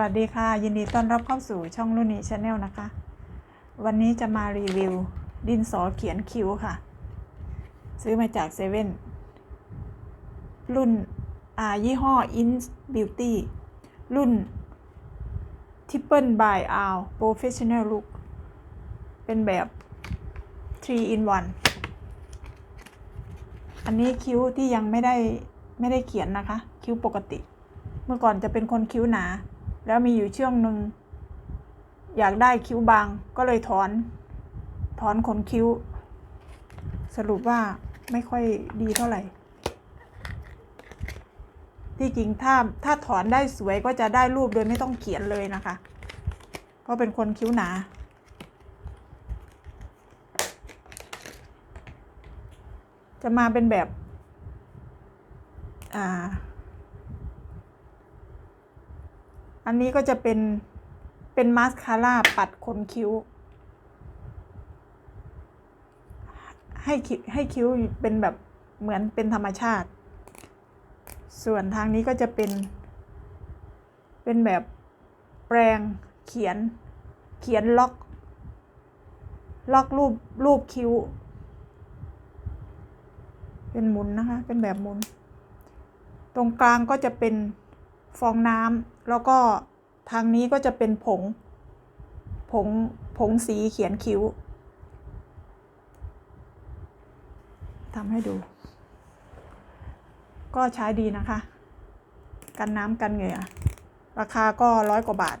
วัสดีค่ะ ยินดีต้อนรับเข้าสู่ช่องรุ่นนี้ชาแนลนะคะ วันนี้จะมารีวิว ดินสอเขียนคิ้วค่ะ ซื้อมาจากเซเว่นรุ่นอายี่ห้อ In Beauty รุ่น Triple by R Professional Look เป็นแบบ 3 in 1 อันนี้คิ้วที่ยังไม่ได้ ไม่ได้เขียนนะคะ คิ้วปกติเมื่อก่อนจะเป็นคนคิ้วหนา แล้วมีอยู่ช่วงหนึ่งอยากได้คิ้วบางก็เลยถอน ถอนขนคิ้ว สรุปว่าไม่ค่อยดีเท่าไหร่ ที่จริงถ้าถ้าถอนได้สวยก็จะได้รูปโดยไม่ต้องเขียนเลยนะคะ เพราะเป็นคนคิ้วหนา จะมาเป็นแบบ อ่า อันนี้ก็จะเป็นเป็นมาสคาร่าปัดขนคิ้ว ให้คิ้วให้คิ้วเป็นแบบเหมือนเป็นธรรมชาติ ส่วนทางนี้ก็จะเป็น เป็นแบบแปรงเขียนเขียนล็อกล็อกรูปรูปคิ้ว เป็นหมุนนะคะ เป็นแบบหมุน ตรงกลางก็จะเป็น ฟองน้ำแล้วก็ทางนี้ก็จะเป็นผง ผง ผงสีเขียนคิ้วทำให้ดู ก็ใช้ดีนะคะ กันน้ำกันเหงื่อ ราคาก็ร้อยกว่าบาท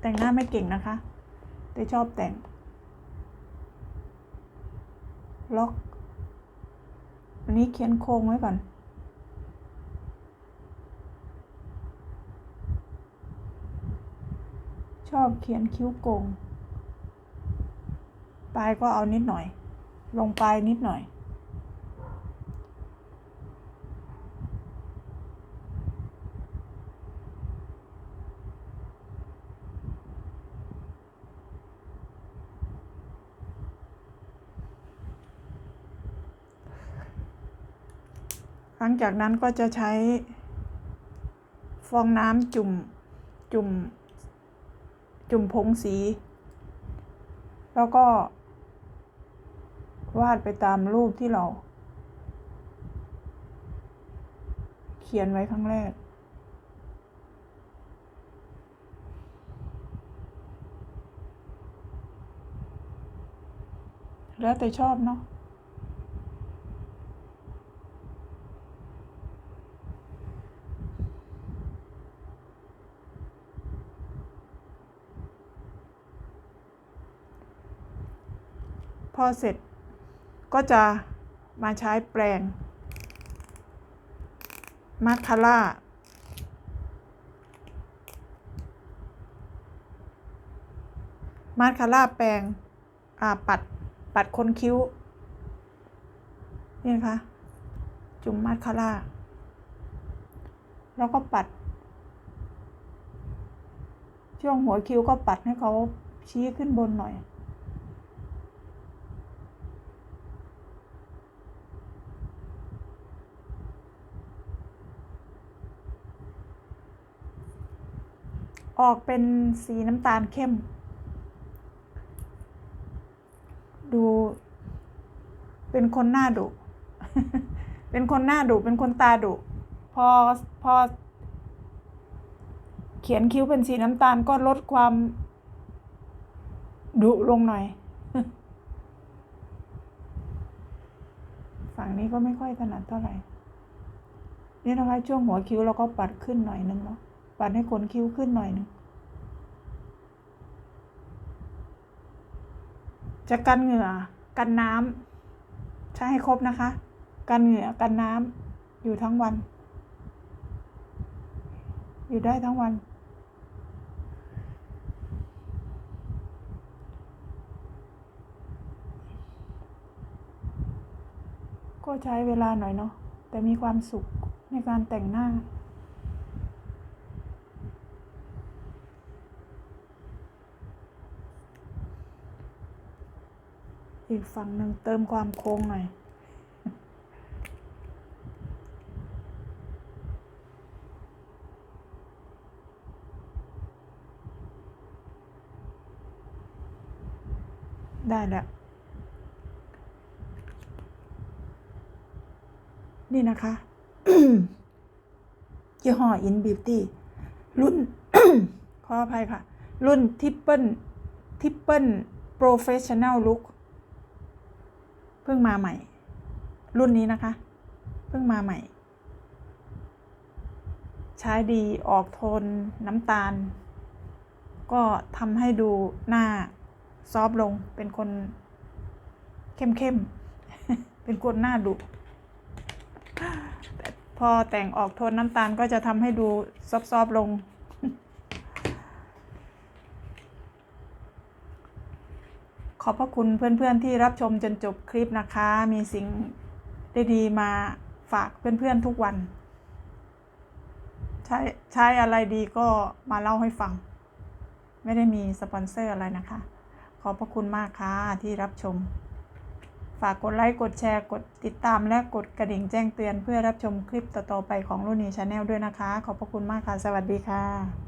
แต่งหน้าไม่เก่งนะคะ แต่ชอบแต่ง ล็อก นนี้เขียนโครงไว้ก่อนชอบเขียนคิ้วโกง ปลายก็เอานิดหน่อย ลงปลายนิดหน่อย ลังจากนั้นก็จะใช้ฟองน้ำจุ่มจุ่ม จุ่มผงสี แล้วก็ วาดไปตามรูปที่เรา เขียนไว้ครั้งแรกแล้วแต่ชอบเนาะ พอเสร็จก็จะมาใช้แปรงมาสคาร่ามาคาร่าแปรงปัดปัดคนคิ้ว นี่นะคะ จุ่มมาคาร่า แล้วก็ปัด ช่วงหัวคิ้วก็ปัดให้เขาชี้ขึ้นบนหน่อย ออกเป็นสีน้ำตาลเข้ม ดู เป็นคนหน้าดุ เป็นคนหน้าดุ เป็นคนตาดุ พอ พอ เขียนคิ้วเป็นสีน้ำตาลก็ลดความดุลงหน่อย ฝั่งนี้ก็ไม่ค่อยถนัดเท่าไหร่นี่นะคะช่วงหัวคิ้วเราก็ปัดขึ้นหน่อยนึงเนาะ ปัดให้ขนคิ้วขึ้นหน่อยหนึงจะกันเหงื่อ กันน้ำใช้ให้ครบนะคะ กันเหงื่อ กันน้ำอยู่ทั้งวัน อยู่ได้ทั้งวัน ก็ใช้เวลาหน่อยเนาะแต่มีความสุขในการแต่งหน้า อีกฝั่งหนึ่งเติมความโค้งหน่อย ได้และนี่นะคะยี่ห้ออินบิวตี้รุ่น ขออภัยค่ะ รุ่นทิปเปิลทิปเปิลโปรเฟชชั่นแนลลุค เพิ่งมาใหม่ รุ่นนี้นะคะ เพิ่งมาใหม่ ใช้ดีออกโทนน้ำตาล ก็ทำให้ดูหน้าซอฟลงเป็นคนเข้มๆเป็นคนหน้าดุพอแต่งออกโทนน้ำตาลก็จะทำให้ดูซอฟๆลง ขอบพระคุณเพื่อนๆที่รับชมจนจบคลิปนะคะ มีสิ่งดีๆมาฝากเพื่อนๆทุกวัน ใช้ใช้อะไรดีก็มาเล่าให้ฟัง ไม่ได้มีสปอนเซอร์อะไรนะคะ ขอบพระคุณมากค่ะที่รับชม ฝากกดไลค์ กดแชร์ กดติดตามและกดกระดิ่งแจ้งเตือนเพื่อรับชมคลิปต่อๆไปของรุ่นนี้ชาแนลด้วยนะคะ ขอบพระคุณมากค่ะ สวัสดีค่ะ